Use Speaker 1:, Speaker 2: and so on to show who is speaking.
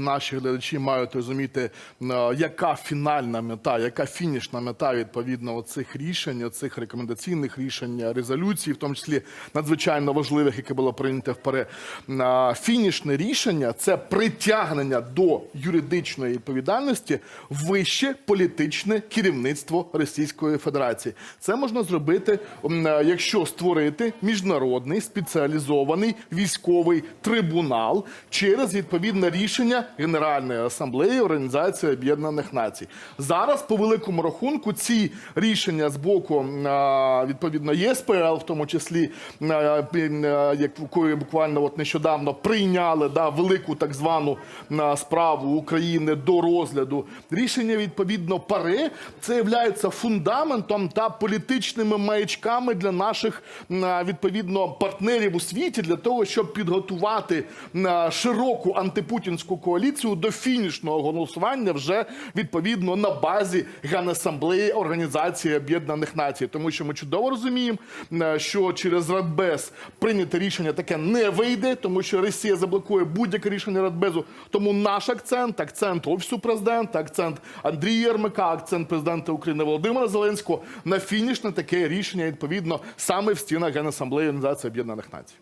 Speaker 1: Наші глядачі мають розуміти, е, яка фінальна мета, яка фінішна мета відповідно цих рішень, цих рекомендаційних рішень, резолюцій, в тому числі надзвичайно важливих, яке було прийнято вперед. Е, Фінішне рішення це притягнення до юридичної відповідальності вище політичне керівництво Російської Федерації. Це можна зробити, е, якщо створити міжнародний спеціалізований військовий трибунал через відповідне рішення Генеральної асамблеї Організації Об'єднаних Націй. Зараз, по великому рахунку, ці рішення з боку відповідно ЄСПЛ, в тому числі е, буквально от нещодавно прийняли да, велику так звану справу України до розгляду. Рішення відповідно ПАРЕ це є фундаментом та політичними маячками для наших відповідно партнерів у світі для того, щоб підготувати широку антипутінську коаліцію до фінішного голосування вже відповідно на базі Генасамблеї Організації Об'єднаних Націй, тому що ми чудово розуміємо, е, що через Радбез прийняте рішення таке не вийде, тому що Росія заблокує будь-яке рішення Радбезу. Тому наш акцент, акцент офісу президента, акцент Андрія Єрмака, акцент президента України Володимира Зеленського на фінішне таке рішення відповідно саме в стінах Генасамблеї Організації Об'єднаних Націй.